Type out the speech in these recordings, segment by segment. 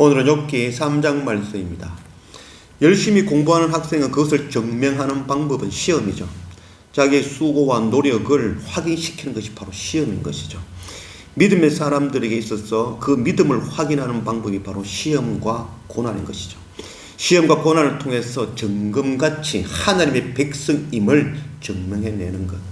오늘은 욥기 3장 말씀입니다. 열심히 공부하는 학생은 그것을 증명하는 방법은 시험이죠. 자기의 수고와 노력을 확인시키는 것이 바로 시험인 것이죠. 믿음의 사람들에게 있어서 그 믿음을 확인하는 방법이 바로 시험과 고난인 것이죠. 시험과 고난을 통해서 점검같이 하나님의 백성임을 증명해내는 것.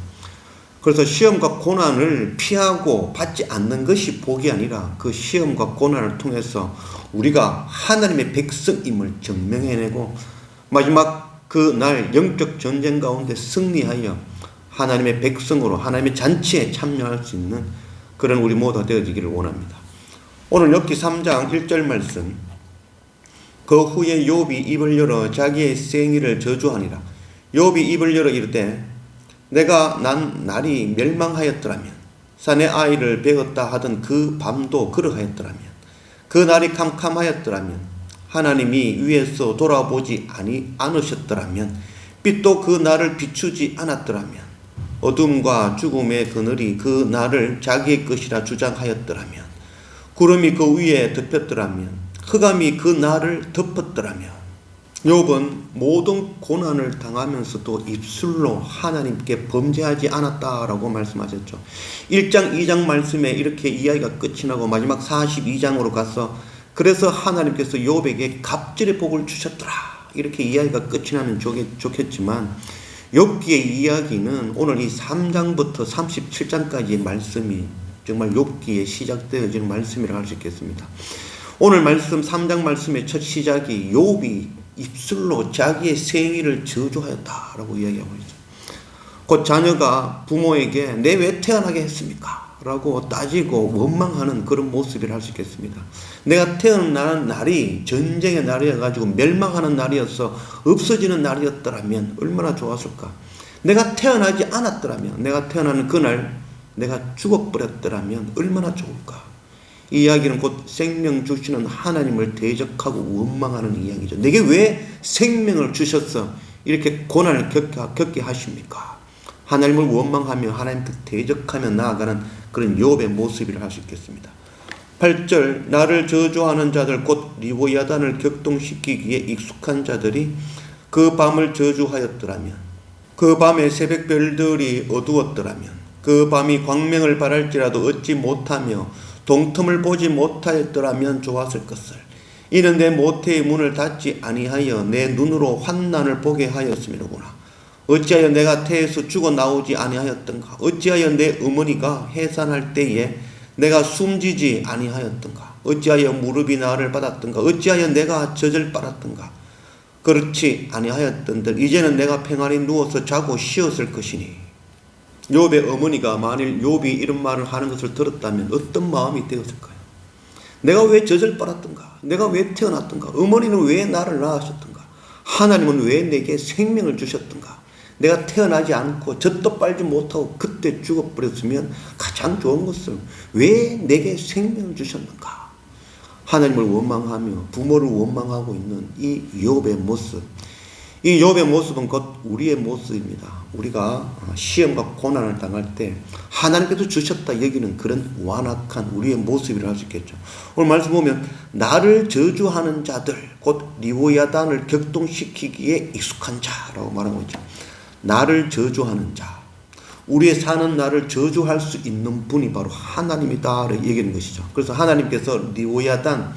그래서 시험과 고난을 피하고 받지 않는 것이 복이 아니라 그 시험과 고난을 통해서 우리가 하나님의 백성임을 증명해내고 마지막 그 날 영적 전쟁 가운데 승리하여 하나님의 백성으로 하나님의 잔치에 참여할 수 있는 그런 우리 모두가 되어지기를 원합니다. 오늘 엽기 3장 1절 말씀 그 후에 욥이 입을 열어 자기의 생일을 저주하니라 욥이 입을 열어 이르되 내가 난 날이 멸망하였더라면 산의 아이를 베었다 하던 그 밤도 그러하였더라면 그 날이 캄캄하였더라면 하나님이 위에서 돌아보지 아니 않으셨더라면 빛도 그 날을 비추지 않았더라면 어둠과 죽음의 그늘이 그 날을 자기의 것이라 주장하였더라면 구름이 그 위에 덮였더라면 흑암이 그 날을 덮었더라면 욥은 모든 고난을 당하면서도 입술로 하나님께 범죄하지 않았다라고 말씀하셨죠. 1장 2장 말씀에 이렇게 이야기가 끝이 나고 마지막 42장으로 가서 그래서 하나님께서 욥에게 갑절의 복을 주셨더라. 이렇게 이야기가 끝이 나면 좋겠지만 욥기의 이야기는 오늘 이 3장부터 37장까지의 말씀이 정말 욥기에 시작되어지는 말씀이라 할 수 있겠습니다. 오늘 말씀 3장 말씀의 첫 시작이 욥이 입술로 자기의 생일을 저주하였다라고 이야기하고 있죠. 곧 자녀가 부모에게 내 왜 태어나게 했습니까? 라고 따지고 원망하는 그런 모습이라 할 수 있겠습니다. 내가 태어나는 날이 전쟁의 날이어가지고 멸망하는 날이어서 없어지는 날이었더라면 얼마나 좋았을까? 내가 태어나지 않았더라면, 내가 태어나는 그날 내가 죽어버렸더라면 얼마나 좋을까? 이 이야기는 곧 생명 주시는 하나님을 대적하고 원망하는 이야기죠. 내게 왜 생명을 주셔서 이렇게 고난을 겪게 하십니까? 하나님을 원망하며 하나님께 대적하며 나아가는 그런 욥의 모습이라 할 수 있겠습니다. 8절 나를 저주하는 자들 곧 리보야단을 격동시키기에 익숙한 자들이 그 밤을 저주하였더라면 그 밤에 새벽별들이 어두웠더라면 그 밤이 광명을 바랄지라도 얻지 못하며 동틈을 보지 못하였더라면 좋았을 것을. 이는 내 모태의 문을 닫지 아니하여 내 눈으로 환난을 보게 하였음이로구나. 어찌하여 내가 태에서 죽어 나오지 아니하였던가? 어찌하여 내 어머니가 해산할 때에 내가 숨지지 아니하였던가? 어찌하여 무릎이 나를 받았던가? 어찌하여 내가 젖을 빨았던가? 그렇지 아니하였던들. 이제는 내가 평안히 누워서 자고 쉬었을 것이니 욥의 어머니가 만일 욥이 이런 말을 하는 것을 들었다면 어떤 마음이 되었을까요? 내가 왜 젖을 빨았던가? 내가 왜 태어났던가? 어머니는 왜 나를 낳으셨던가? 하나님은 왜 내게 생명을 주셨던가? 내가 태어나지 않고 젖도 빨지 못하고 그때 죽어버렸으면 가장 좋은 것은 왜 내게 생명을 주셨는가? 하나님을 원망하며 부모를 원망하고 있는 이 욥의 모습. 이 욥의 모습은 곧 우리의 모습입니다. 우리가 시험과 고난을 당할 때 하나님께서 주셨다 여기는 그런 완악한 우리의 모습이라 할수 있겠죠. 오늘 말씀 보면 나를 저주하는 자들 곧 리오야단을 격동시키기에 익숙한 자라고 말하고 있죠. 나를 저주하는 자. 우리의 사는 나를 저주할 수 있는 분이 바로 하나님이다를 얘기하는 것이죠. 그래서 하나님께서 리오야단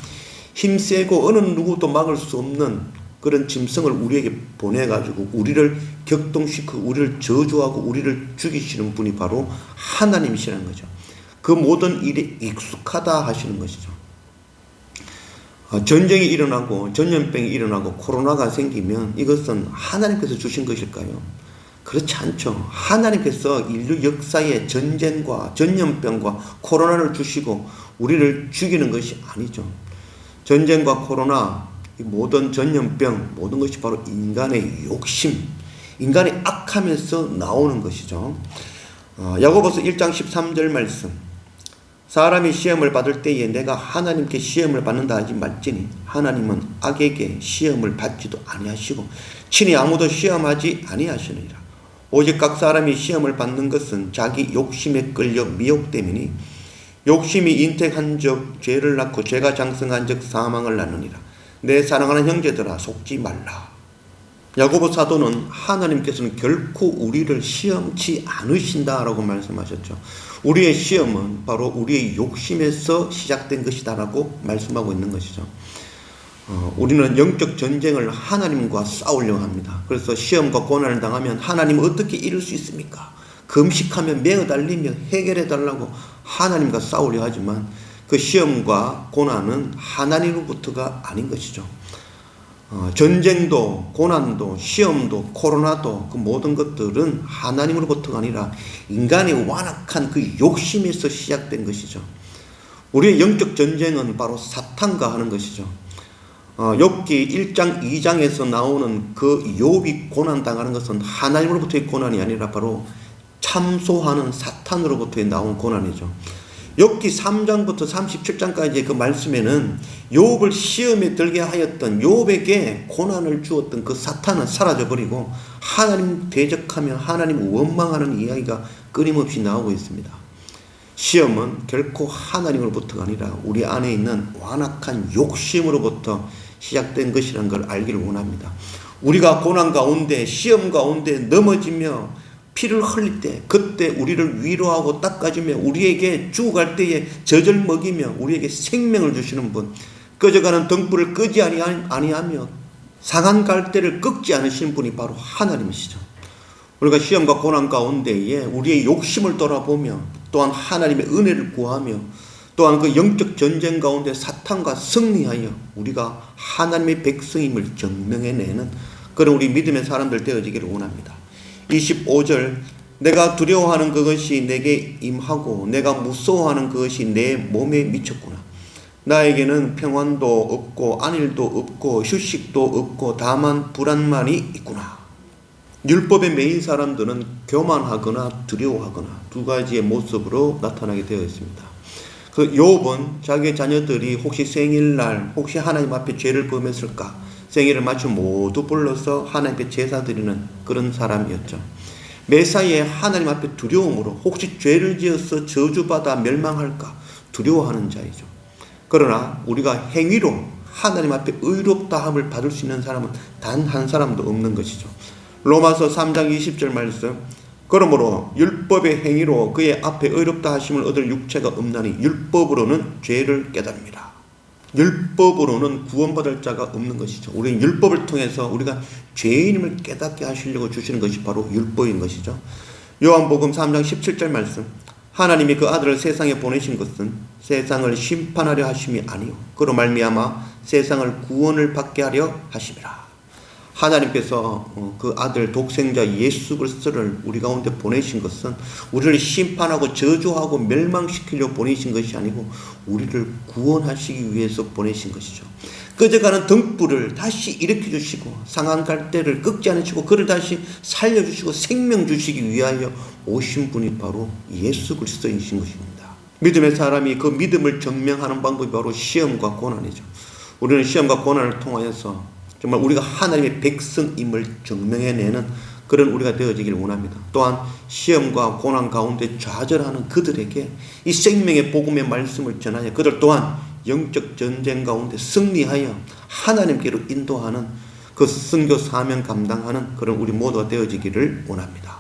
힘세고 어느 누구도 막을 수 없는 그런 짐승을 우리에게 보내가지고 우리를 격동시키고 우리를 저주하고 우리를 죽이시는 분이 바로 하나님이시라는 거죠. 그 모든 일에 익숙하다 하시는 것이죠. 어, 전쟁이 일어나고 전염병이 일어나고 코로나가 생기면 이것은 하나님께서 주신 것일까요? 그렇지 않죠. 하나님께서 인류 역사에 전쟁과 전염병과 코로나를 주시고 우리를 죽이는 것이 아니죠. 전쟁과 코로나, 모든 전염병, 모든 것이 바로 인간의 욕심, 인간이 악하면서 나오는 것이죠. 어, 야고보서 1장 13절 말씀. 사람이 시험을 받을 때에 내가 하나님께 시험을 받는다 하지 말지니 하나님은 악에게 시험을 받지도 아니하시고 친히 아무도 시험하지 아니하시느니라. 오직 각 사람이 시험을 받는 것은 자기 욕심에 끌려 미혹 때문이 욕심이 인택한 적 죄를 낳고 죄가 장성한 적 사망을 낳느니라. 내 사랑하는 형제들아 속지 말라. 야고보 사도는 하나님께서는 결코 우리를 시험치 않으신다라고 말씀하셨죠. 우리의 시험은 바로 우리의 욕심에서 시작된 것이다라고 말씀하고 있는 것이죠. 어, 우리는 영적 전쟁을 하나님과 싸우려고 합니다. 그래서 시험과 고난을 당하면 하나님 어떻게 이룰 수 있습니까? 금식하며 매어 달리며 해결해 달라고 하나님과 싸우려 하지만 그 시험과 고난은 하나님으로부터가 아닌 것이죠. 어, 전쟁도 고난도 시험도 코로나도 그 모든 것들은 하나님으로부터가 아니라 인간의 완악한 그 욕심에서 시작된 것이죠. 우리의 영적 전쟁은 바로 사탄과 하는 것이죠. 어, 욥기 1장 2장에서 나오는 그 욥이 고난 당하는 것은 하나님으로부터의 고난이 아니라 바로 참소하는 사탄으로부터 나온 고난이죠. 욥기 3장부터 37장까지 그 말씀에는 욥을 시험에 들게 하였던 욥에게 고난을 주었던 그 사탄은 사라져 버리고 하나님 대적하며 하나님 원망하는 이야기가 끊임없이 나오고 있습니다. 시험은 결코 하나님으로부터가 아니라 우리 안에 있는 완악한 욕심으로부터 시작된 것이라는 걸 알기를 원합니다. 우리가 고난 가운데 시험 가운데 넘어지며 피를 흘릴 때 그때 우리를 위로하고 닦아주며 우리에게 죽어갈 때에 젖을 먹이며 우리에게 생명을 주시는 분 꺼져가는 등불을 끄지 아니하- 아니하며 상한 갈대를 꺾지 않으신 분이 바로 하나님이시죠. 우리가 시험과 고난 가운데에 우리의 욕심을 돌아보며 또한 하나님의 은혜를 구하며 또한 그 영적 전쟁 가운데 사탄과 승리하여 우리가 하나님의 백성임을 증명해내는 그런 우리 믿음의 사람들 되어지기를 원합니다. 25절 내가 두려워하는 그것이 내게 임하고 내가 무서워하는 그것이 내 몸에 미쳤구나. 나에게는 평안도 없고 안일도 없고 휴식도 없고 다만 불안만이 있구나. 율법에 매인 사람들은 교만하거나 두려워하거나 두 가지의 모습으로 나타나게 되어 있습니다. 그 욥은 자기의 자녀들이 혹시 생일날 혹시 하나님 앞에 죄를 범했을까 생일을 맞춰 모두 불러서 하나님께 제사 드리는 그런 사람이었죠. 매사에 하나님 앞에 두려움으로 혹시 죄를 지어서 저주받아 멸망할까 두려워하는 자이죠. 그러나 우리가 행위로 하나님 앞에 의롭다함을 받을 수 있는 사람은 단 한 사람도 없는 것이죠. 로마서 3장 20절 말씀 그러므로 율법의 행위로 그의 앞에 의롭다 하심을 얻을 육체가 없나니 율법으로는 죄를 깨달습니다. 율법으로는 구원받을 자가 없는 것이죠. 우리는 율법을 통해서 우리가 죄인임을 깨닫게 하시려고 주시는 것이 바로 율법인 것이죠. 요한복음 3장 17절 말씀 하나님이 그 아들을 세상에 보내신 것은 세상을 심판하려 하심이 아니요 그로 말미암아 세상을 구원을 받게 하려 하심이라. 하나님께서 어, 그 아들 독생자 예수 그리스도를 우리 가운데 보내신 것은 우리를 심판하고 저주하고 멸망시키려 보내신 것이 아니고 우리를 구원하시기 위해서 보내신 것이죠. 꺼져가는 등불을 다시 일으켜 주시고 상한 갈대를 꺾지 않으시고 그를 다시 살려 주시고 생명 주시기 위하여 오신 분이 바로 예수 그리스도이신 것입니다. 믿음의 사람이 그 믿음을 증명하는 방법이 바로 시험과 고난이죠. 우리는 시험과 고난을 통하여서 정말 우리가 하나님의 백성임을 증명해내는 그런 우리가 되어지길 원합니다. 또한 시험과 고난 가운데 좌절하는 그들에게 이 생명의 복음의 말씀을 전하여 그들 또한 영적 전쟁 가운데 승리하여 하나님께로 인도하는 그 선교 사명 감당하는 그런 우리 모두가 되어지기를 원합니다.